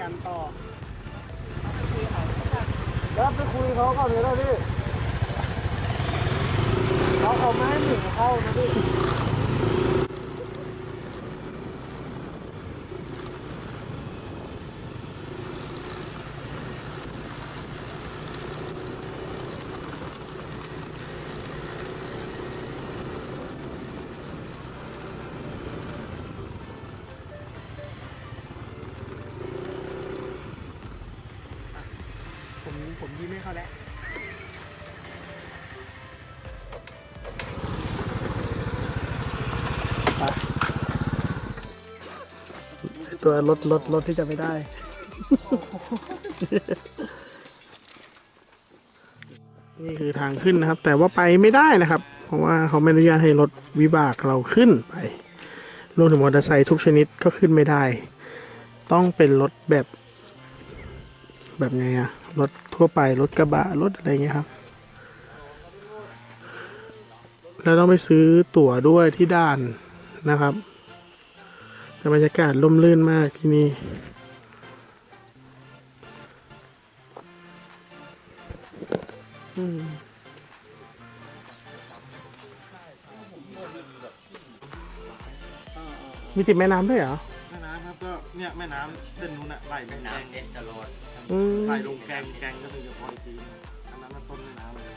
กันต่อแล้วไปคุยเขาก่อนเลยนะพี่เขาเขาไม่ให้หนีเข้านะพี่ ผมผมยิ้มให้เขาแล้วตัวรถรถรถที่จะไม่ได้ นี่คือทางขึ้นนะครับ แต่ว่าไปไม่ได้นะครับ เพราะว่าเขาไม่อนุญาตให้รถวิบากเราขึ้นไปรวมถึงมอเตอร์ไซค์ทุกชนิดก็ขึ้นไม่ได้ ต้องเป็นรถแบบ แบบไงอะรถทั่วไปรถกระบะรถอะไรเงี้ยครับ แล้วต้องไปซื้อตั๋วด้วยที่ด่านนะครับ แต่บรรยากาศร่มรื่นมากที่นี่มีติดแม่น้ำด้วยเหรอ เนี่ยแม่น้ำเส้นนู้นอะไหลลงแกงน้ำเด็ดตลอดอืม ไหลลงแกงแกงก็คือจะพออีกทีอันนั้นมันต้นแม่น้ำเลย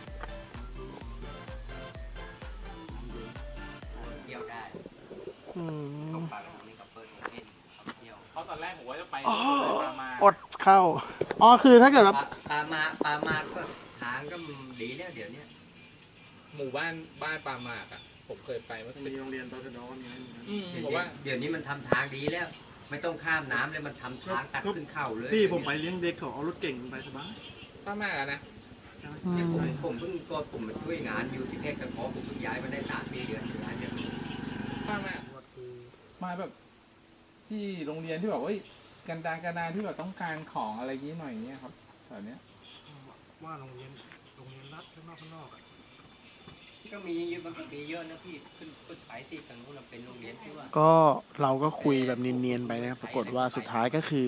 เที่ยวได้อืมปลาตรงนี้กับเปิ้ลเล่นเที่ยวเพราะตอนแรกผมว่าจะไปอ๋อปลามาอดเข้าอ๋อคือถ้าเกิดว่าปลาปลามาปลามาก็ทางก็ดีแล้วเดี๋ยวเนี้ยหมู่บ้านบ้านปลาหมากอะ ผมเคยไปเมื่อมีสิบโรงเรียนตชดมีอะไรอย่างเงี้ยอืมเดี๋ยวบอกนี้ว่าเดี๋ยวนี้มันทำทางดีแล้ว ไม่ต้องข้ามน้ำเลยมันทำทางตัดขึ้นเข้าเลยพี่ผมไปเลี้ยงเด็กเขาเอารถเก่งไปสบายปลาหมากอะนะเนี่ยผมผมเพิ่งตัวผมมาช่วยงานอยู่ที่เพชรกระเพาะผมเพิ่งย้ายมาได้สามปีเดือนย้ายเนี่ยปลาหมากมาแบบ ที่โรงเรียนที่แบบว่าเอ้ยกันดารกันดารที่แบบต้องการของอะไรนี้หน่อยเนี้ยครับแถวเนี้ยว่าโรงเรียนโรงเรียนรัฐข้างนอกข้างนอกอะ ก็มีเยอะมันก็มีเยอะนะพี่ขึ้นขึ้นไปที่ทางนู้นนะเป็นโรงเรียนที่ว่าก็เราก็คุยแบบเนียนๆไปนะครับปรากฏว่าสุดท้ายก็คือ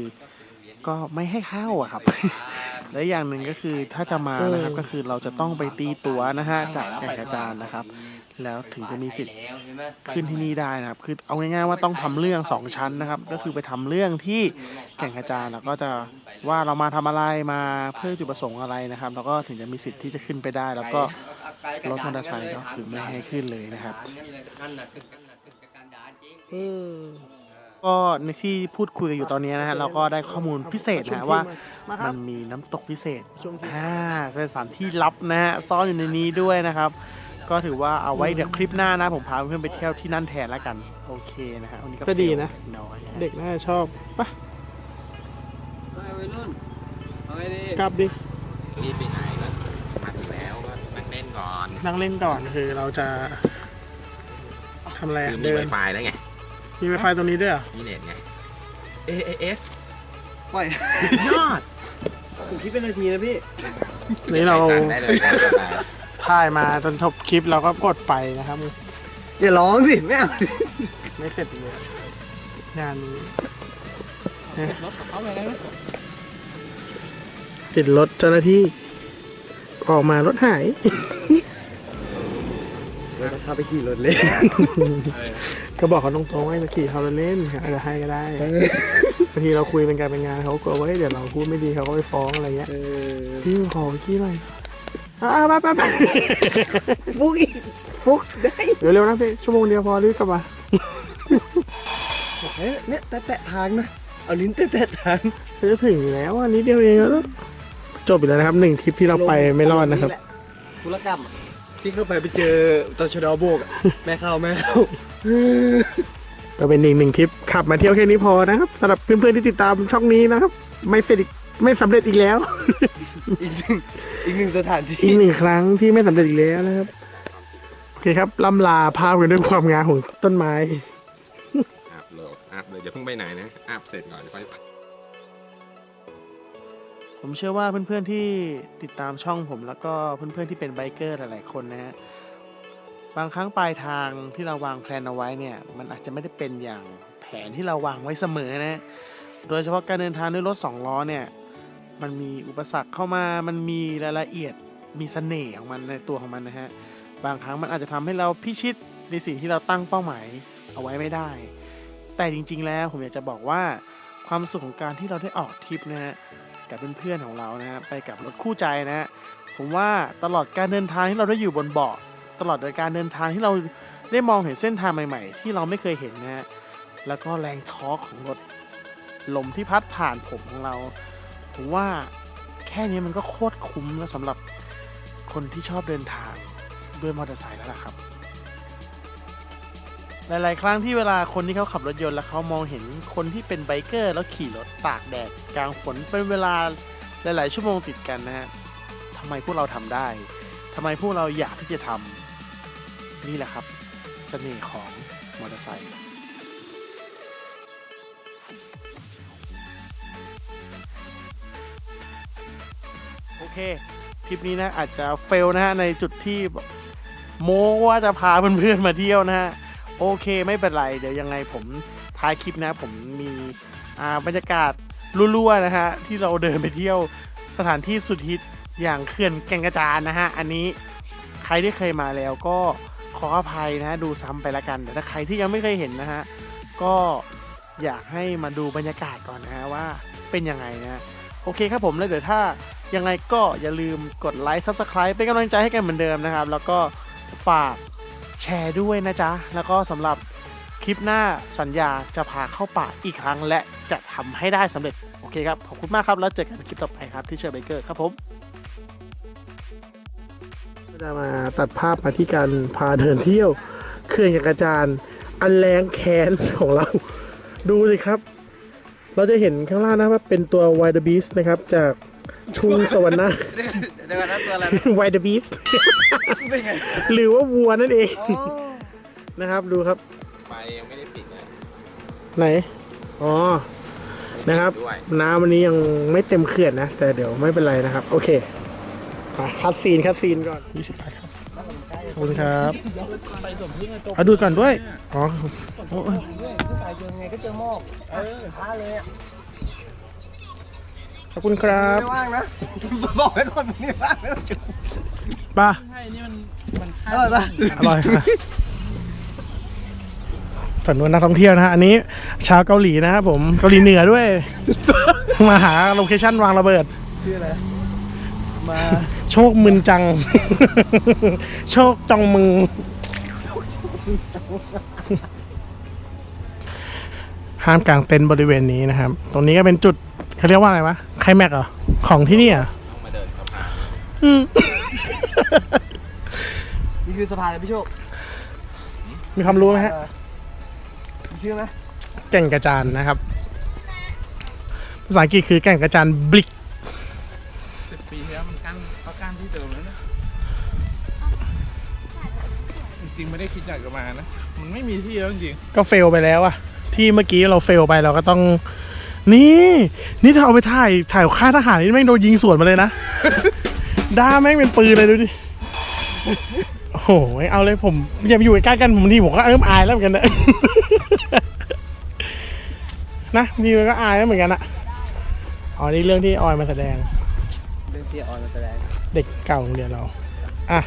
ก็ไม่ให้เข้าอะครับ และอย่างหนึ่งก็คือถ้าจะมานะครับก็คือเราจะต้องไปตีตั๋วนะฮะจากแก่งกระจานนะครับ แล้วถึงจะมีสิทธิ์ขึ้นที่นี่ได้นะครับ คือเอาง่ายๆว่าต้องทำเรื่องสองชั้นนะครับ ก็คือไปทำเรื่องที่แก่งกระจานแล้วก็จะว่าเรามาทำอะไรมาเพื่อจุดประสงค์อะไรนะครับ แล้วก็ถึงจะมีสิทธิ์ที่จะขึ้นไปได้ แล้วก็ รถมอเตอร์ไซค์ก็คือไม่ให้ขึ้นเลยนะครับนั่นน่ะถึงกันน่ะถึงกับการด่าจริงอืม ก็ในที่พูดคุยกันอยู่ตอนนี้นะฮะเราก็ได้ข้อมูลพิเศษนะฮะว่า มันมีน้ำตกพิเศษอ่าเป็นสถานที่ลับนะฮะซ่อนอยู่ในนี้ด้วยนะครับ ก็ถือว่าเอาไว้เดี๋ยวคลิปหน้านะผมพาเพื่อนไปเที่ยวที่นั่นแทนแล้วกัน โอเคนะฮะวันนี้ก็ก็ดีนะ เฟลน้อยฮะ เด็กน่าจะชอบปะไปรุ่นเอาไงดีกลับดิ รีบไปไหนก็มาถึงแล้วก็นั่ง เล่นก่อนนั่งเล่นก่อนคือเราจะทำอะไรอะคือมีเดิไวนไฟแล้วไงมีไวไฟตรงนี้ด้วยเหรอมีเน็ตไง AAS ปล่อยยอดผมคิดเป็นนาทีนะพี่ นี่เราสั่งได้เลยตามสบายถ่ายมาจนจบคลิปเราก็กดไปนะครับ อย่าร้องสิ ไม่เอาไม่เสร็จเลยงานนี้รถกับเขาไปแล้วนะติดรถเจ้าหน้าที่ ออกมารถหาย เราจะเข้าไปขี่รถเลย ก็บอกเขาตรงๆว่าจะขี่เขาเล่นอาจจะให้ก็ได้บางทีเราคุยเป็นการเป็นงานเขากลัวว่าเฮ้ยเดี๋ยวเราพูดไม่ดีเขาก็ไปฟ้องอะไรเงี้ย พี่ขอขี้หน่อยอ่าไปไปไปฟุกอีกฟุกได้ เดี๋ยวเร็วนะพี่ชั่วโมงเดียวพอรีบกลับมาเอ๊ะเนี่ยแตะแตะทางนะ เอาลิ้นแตะแตะทางจะถึงแล้วอันนี้เดียวเองแล้ว จบไปแล้วนะครับหนึ่งทริปที่เราไปไม่รอดนะครับธุรกรรมอะที่เข้าไปไปเจอตชดโบกอะแม่เข้าแม่เข้าก็เป็นอีกหนึ่งทริปขับมาเที่ยวแค่นี้พอนะครับสำหรับเพื่อนๆที่ติดตามช่องนี้นะครับ ไม่เสร็จอีกไม่สำเร็จอีกแล้ว อีกหนึ่งอีกหนึ่งสถานที่อีกหนึ่งครั้งที่ไม่สำเร็จอีกแล้วนะครับโอเคครับล่ำลาภาพกันด้วยความงามของต้นไม้อัพโหลดอัพเลยอย่าเพิ่งไปไหนนะอัพเสร็จก่อนค่อย ผมเชื่อว่าเพื่อนๆที่ติดตามช่องผมแล้วก็เพื่อนๆที่เป็นไบเกอร์หลายๆคนนะฮะบางครั้งปลายทางที่เราวางแผนเอาไว้เนี่ยมันอาจจะไม่ได้เป็นอย่างแผนที่เราวางไว้เสมอนะโดยเฉพาะการเดินทางด้วยรถสองล้อเนี่ยมันมีอุปสรรคเข้ามามันมีรายละเอียดมีเสน่ห์ของมันในตัวของมันนะฮะบางครั้งมันอาจจะทำให้เราพิชิตในสิ่งที่เราตั้งเป้าหมายเอาไว้ไม่ได้ แต่จริงๆแล้วผมอยากจะบอกว่าความสุขของการที่เราได้ออกทริปนะฮะ กับเพื่อนๆของเรานะฮะไปกับรถคู่ใจนะฮะผมว่าตลอดการเดินทางที่เราได้อยู่บนเบาะตลอดการเดินทางที่เราได้มองเห็นเส้นทางใหม่ ๆ ที่เราไม่เคยเห็นนะฮะแล้วก็แรงทอร์กของรถลมที่พัดผ่านผมของเรา ผมว่าแค่นี้มันก็โคตรคุ้มแล้วสำหรับคนที่ชอบเดินทางด้วยมอเตอร์ไซค์แล้วล่ะครับ หลาย ๆ ครั้งที่เวลาคนที่เขาขับรถยนต์แล้วเขามองเห็นคนที่เป็นไบเกอร์ แล้วขี่รถตากแดดกลางฝนเป็นเวลาหลาย ๆ ชั่วโมงติดกันนะฮะทำไมพวกเราทำได้ ทำไมพวกเราอยากที่จะทำนี่แหละครับเสน่ห์ของมอเตอร์ไซค์โอเคคลิปนี้นะอาจจะเฟลนะฮะในจุดที่โมว่าจะพาเพื่อน ๆ มาเที่ยวนะฮะ โอเคไม่เป็นไร เดี๋ยวยังไงผมท้ายคลิปนะ ผมมีอ่าบรรยากาศรั่วๆนะฮะที่เราเดินไปเที่ยวสถานที่สุดฮิตอย่างเขื่อนแก่งกระจานนะฮะอันนี้ใครที่เคยมาแล้วก็ขออภัยนะะดูซ้ำไปละกันแต่ถ้าใครที่ยังไม่เคยเห็นนะฮะก็อยากให้มาดูบรรยากาศก่อนนะฮะว่าเป็นยังไงนะโอเคครับผมแล้วเดี๋ยวถ้ายังไงก็อย่าลืมกดไลค์ Subscribe เป็นกำลังใจให้กันเหมือนเดิมนะครับ แล้วก็ฝาก แชร์ด้วยนะจ๊ะ แล้วก็สำหรับคลิปหน้าสัญญาจะพาเข้าป่าอีกครั้งและจะทำให้ได้สำเร็จ โอเคครับ ขอบคุณมากครับ แล้วเจอกันคลิปต่อไปครับที่เชอร์เบเกอร์ครับผมจะมาตัดภาพมาที่การพาเดินเที่ยวเครื่องจักรจานอันแรงแค้นของเรา ดูสิครับ เราจะเห็นข้างล่างนะว่าเป็นตัว Wild Beast นะครับจาก ทุ่งสวรรค์นะเดี๋ยวก่อนนะตัวอะไร Wild Beast เป็นไงหรือว่าวัวนั่นเองนะครับ ดูครับ ไฟยังไม่ได้ปิดเลยไหน อ๋อ นะครับ ด้วยน้ำวันนี้ยังไม่เต็มเขื่อนนะ แต่เดี๋ยวไม่เป็นไรนะครับ โอเคมาคัดซีนคัดซีนก่อน20บาทครับ ขอบคุณครับไปสมพึ่งไอ้ตัวเอาดูก่อนด้วย อ๋อโอ้ยตายเจอไงก็เจอหมอกเออท้าเลยอะ ขอบคุณครับไม่ว่างนะ บอกไว้ก่อนมึงไม่ว่างไม่ต้องจุดป่ะใช่นี่มันมันค่าอร่อยปะอร่อยค่ะสำนวนนักท่องเที่ยวนะฮะอันนี้ชาวเกาหลีนะครับผมเกาหลีเหนือด้วย มาหาโลเคชั่นวางระเบิด ชื่ออะไร มาโชคมึนจัง โชคจองมึง ห้ามกลางเต็นท์บริเวณนี้นะครับ ตรงนี้ก็เป็นจุดเขาเรียกว่าอะไรวะไคลแม็กซ์เหรอ ของที่นี่เหรอะมาเดินสะพานนี่คือสะพานเลยพี่โชคมีความรู้ไหมฮะมีชื่อไหมแก่งกระจานนะครับ ภาษาอังกฤษคือแก่งกระจานบลิกสิบปีที่แล้วมันกั้นเขากั้นที่เดิมแล้วนะจริงๆไม่ได้คิดอยากจะมานะ มันไม่มีที่แล้วจริงก็เฟลไปแล้วอะที่เมื่อกี้เราเฟลไปเราก็ต้อง นี่ นี่ถ้าเอาไปถ่ายถ่ายค่ายทหารนี่แม่งโดนยิงสวนมาเลยนะ ด้าแม่งเป็นปืนเลยดูดิ โอ้โหเอาเลยผมอย่าไปอยู่ใกล้ๆกันผมทีผมก็เริ่มอายแล้วเหมือนกันนะนะมีมันก็อายแล้วเหมือนกันอะอ๋อนี่เรื่องที่ออยมาแสดง เรื่องที่ออนมาแสดงเด็กเก่าโรงเรียนเรา อะ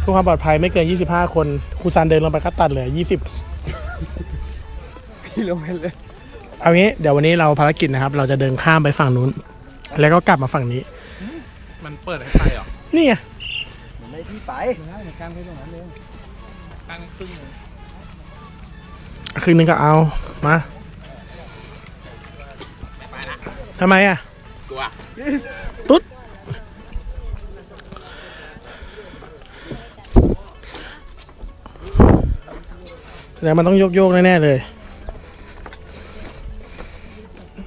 เพื่อความปลอดภัยไม่เกิน 25 คนครูซันเดินลงไปก็ตัดเหลือ20 พี่ลงไปเลย เอางี้เดี๋ยววันนี้เราภารกิจนะครับ เราจะเดินข้ามไปฝั่งนู้น แล้วก็กลับมาฝั่งนี้ๆมันเปิดให้ไปเหรอนี่ไงเหมือนไม่พี่ไปได้ในการให้ตรงนั้นเลยตั้งครึ่งเลยครึ่งหนึงก็เอามาทำไมอะกลัวตุ๊ดแสดงมันต้องโยกโยกๆแน่ๆเลย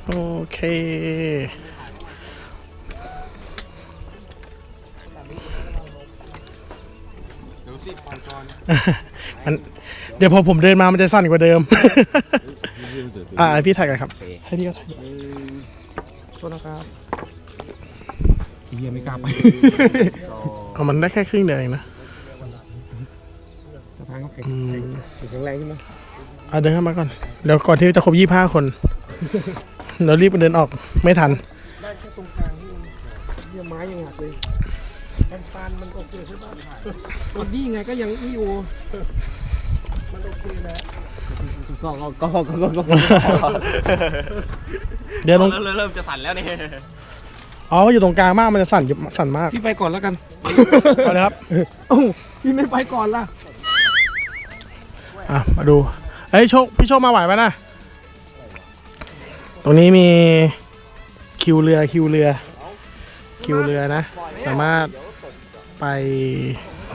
โอเคเดี๋ยวสิปอนจอนมันเดี๋ยวพอผมเดินมามันจะสั่นกว่าเดิม อ่าพี่ถ่ายกันครับ ให้พี่ก็ถ่ายโทษนะครับเฮียไม่กล้าไปเอามันได้แค่ครึ่งเดียวเองนะสะพานก็แข็งอืมแข็งแรงใช่ไหมอะเดินเข้ามาก่อน เดี๋ยวก่อนที่จะครบยี่ห้าคน เรารีบเดินออกไม่ทันได้แค่ตรงกลางที่มันเยี่ยไม้ยังหักเลยกันฟานมันโอเคใช่ปะบอดี้ไงก็ยังอีอยู่มันโอเคแล้วก็ก็ก็ก็ก็เดี๋ยวตรงเริ่มเริ่มจะสั่นแล้วเนี่ยอ๋ออยู่ตรงกลางมากมันจะสั่นสั่นมากพี่ไปก่อนแล้วกันเอาเลยครับเอ้าพี่ไม่ไปก่อนล่ะอะมาดูเอ้ยโชคพี่โชคมาไหวไหมนะ ตรงนี้มีคิวเรือคิวเรือ คิวเรือนะ สามารถไป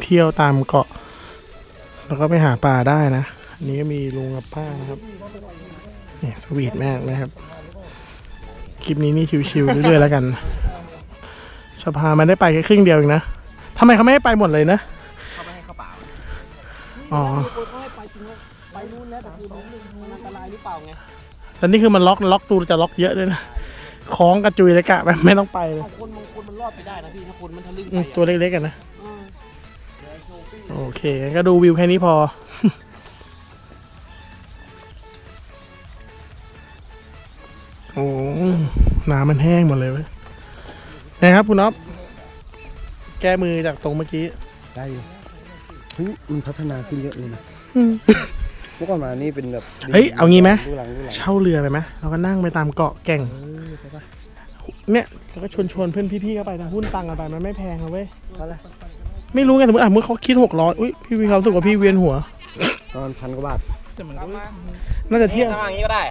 เที่ยวตามเกาะ แล้วก็ไปหาปลาได้นะ อันนี้ก็มีลุงกับป้านะครับเนี่ยสวีทมากนะครับ คลิปนี้นี่ชิวๆเรื่อยๆแล้วกัน สภามันได้ไปแค่ครึ่งเดียวเองนะทำไมเขาไม่ให้ไปหมดเลยนะเขาไม่ให้เข้าป่าอ๋อไปนู่นแล้วแต่คือมันมันอันตรายหรือเปล่าไง แต่นี่คือมันล็อกล็อกตูจะล็อกเยอะด้วยนะคล้องกระจุยเลยกะแบบไม่ต้องไปเลยเอาคนบางคนมันรอดไปได้นะพี่ถ้าคนมันทะลึ่งอืไปมอะตัวเล็กๆกันนะ เออโอเคงั้นก็ดูวิวแค่นี้พอ โอ้น้ำมันแห้งหมดเลยเว้ยนะครับคุณน็อฟแก้มือจากตรงเมื่อกี้ ได้อยู่เฮ้ยมันพัฒนาขึ้นเยอะเลยนะ เมื่อก่อนมานี่เป็นแบบเฮ้ยเอางี้ไหมดูหลังดูหลังเช่าเรือไปไหมเราก็นั่งไปตามเกาะแก่ง เออไปปะเนี่ยเราก็ชวนชวนๆเพื่อนพี่ๆเข้าไปนะหุ้นตังค์กันไปมันไม่แพงนะเว้ย เท่าไหร่ไม่รู้ไงสมมติอะเมื่อเขาคิดหกร้อยอุ้ยพี่มีความรู้สึกว่าพี่เวียนหัว ประมาณพันกว่าบาทน่าจะเที่ยวถ้าอย่างนี้ก็ได้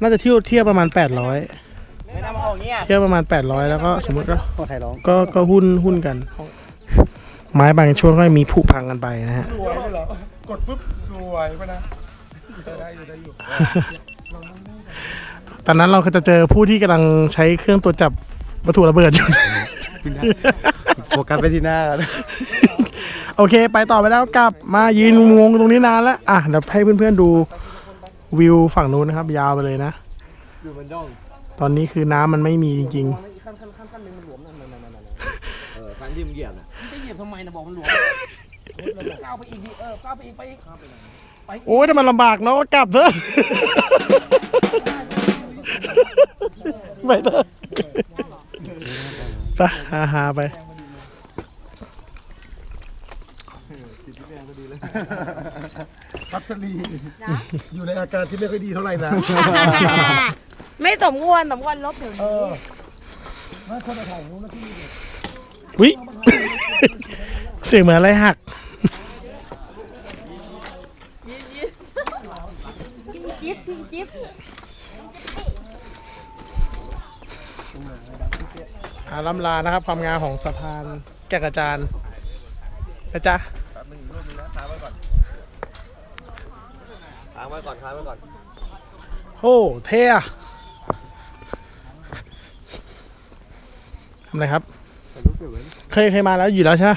น่าจะเที่ยวเที่ยวประมาณ800ไม่น่ามาเอาอย่างเงี้ยเที่ยวประมาณ800แล้วก็สมมติก็ ขอใครร้องก็ก็หุ้นหุ้นกัน ไม้บางช่วงก็มีผุพังกันไปนะฮะ สวยเลยเหรอกดปุ๊บสวยปะนะได้อยู่ได้อยู่ ตอนนั้นเราก็จะเจอผู้ที่กำลังใช้เครื่องตรวจจับวัตถุระเบิดอยู่ โฟกัสไปที่หน้ากันโอเค ไปต่อไปแล้วกลับมายืนงงตรงนี้นานแล้ว อะเดี๋ยวให้เพื่อนๆดูวิวฝั่งนู้นนะครับ ยาวไปเลยนะอยู่บนย่องตอนนี้คือน้ำมันไม่มีจริงขั้นขั้นขั้นขั้นหนึ่งมันหลวมนั่นนั่นนั่นนั่นเออขั้นที่มึงเหยียบน่ะ ไปเหยียบทำไมนะบอกมันหลวมก้าวไปอีกดิเออก้าวไปอีกไปอีกไปอีกๆ โอ้ยถ้ามันลำบากเนาะก็กลับเถอะไปเถอะไปฮาฮาๆไป พัชรีอยู่ในอาการที่ไม่ค่อยดีเท่าไหร่นะไม่สมควรสมควรลบเดี๋ยวนี้ไม่คนถ่ายนู้นนะพี่ วิ เสียงเหมือนอะไรหัก จิ๊บพี่จิ๊บอาลำลานะครับ ความงามของสะพานแก่งกระจานนะจ๊ะค้างไว้ก่อนค้างไว้ก่อน โอ้เท่อะทำอะไรครับ เคยเคยมาแล้วอยู่แล้วใช่ไหม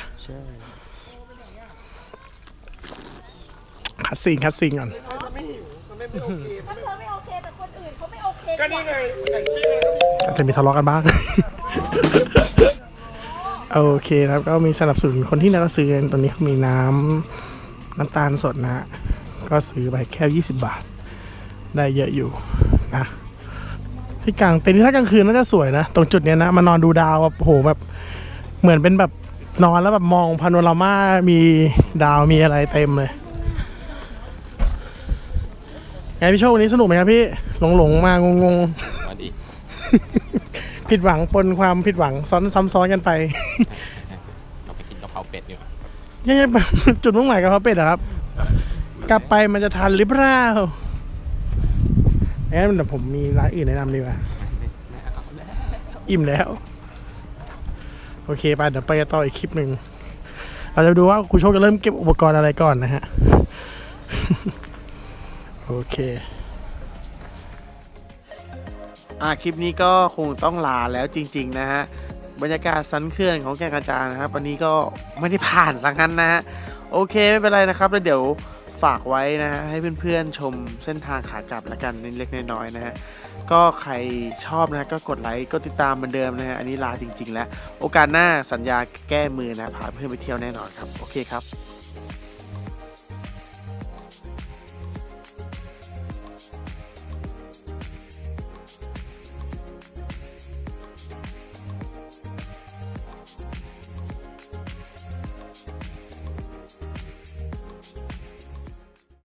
ใช่คัดซีนคัดซีนก่อนถ้าเธอไม่โอเคแต่คนอื่นเขาไม่โอเคก็นี่ไงอาจจะมีทะเลาะกันบ้างโอเคนะครับก็มีสนับสนุนคนที่น่าก็ซื้อกันตอนนี้เขามีน้ำน้ำตาลสดนะฮะก็ซื้อไปแค่ 20 บาท ได้เยอะอยู่นะที่กลางเต็นท์นี่ถ้ากลางคืนน่าจะสวยนะ ตรงจุดเนี้ยนะมานอนดูดาวแบบโอ้โหแบบเหมือนเป็นแบบนอนแล้วแบบมองพาโนรามามีดาวมีอะไรเต็มเลย ไงพี่โชควันนี้สนุกไหมครับพี่หลงหลงๆมางงงๆมาดี ผิดหวังปนความผิดหวังซ้อนซ้ำซ้อนกันไปเราไปกินกะเพราเป็ดดีกว่ายังไงแบบจุดมุ่งหมายกับเขาเป็ดเหรอครับ กลับไปมันจะทันหรือเปล่างั้นเดี๋ยวผมมีร้านอื่นแนะนำดีกว่าอิ่มแล้ว โอเคไปเดี๋ยวไปต่ออีกคลิปหนึ่งเราจะดูว่าคุณโชคจะเริ่มเก็บอุปกรณ์อะไรก่อนนะฮะ โอเคอะคลิปนี้ก็คงต้องลาแล้วจริง ๆ นะฮะ บรรยากาศสันเขื่อนของแก่งกระจานนะครับ วันนี้ก็ไม่ได้ผ่านสังกันนะฮะ โอเคไม่เป็นไรนะครับ แล้วเดี๋ยวฝากไว้นะฮะ ให้เพื่อนๆชมเส้นทางขากลับละกันเล็กๆน้อยๆนะฮะ ก็ใครชอบนะฮะก็กดไลค์กดติดตามเหมือนเดิมนะฮะ อันนี้ลาจริง ๆ แล้ว โอกาสหน้าสัญญาแก้มือนะพาเพื่อนไปเที่ยวแน่นอนครับ โอเคครับ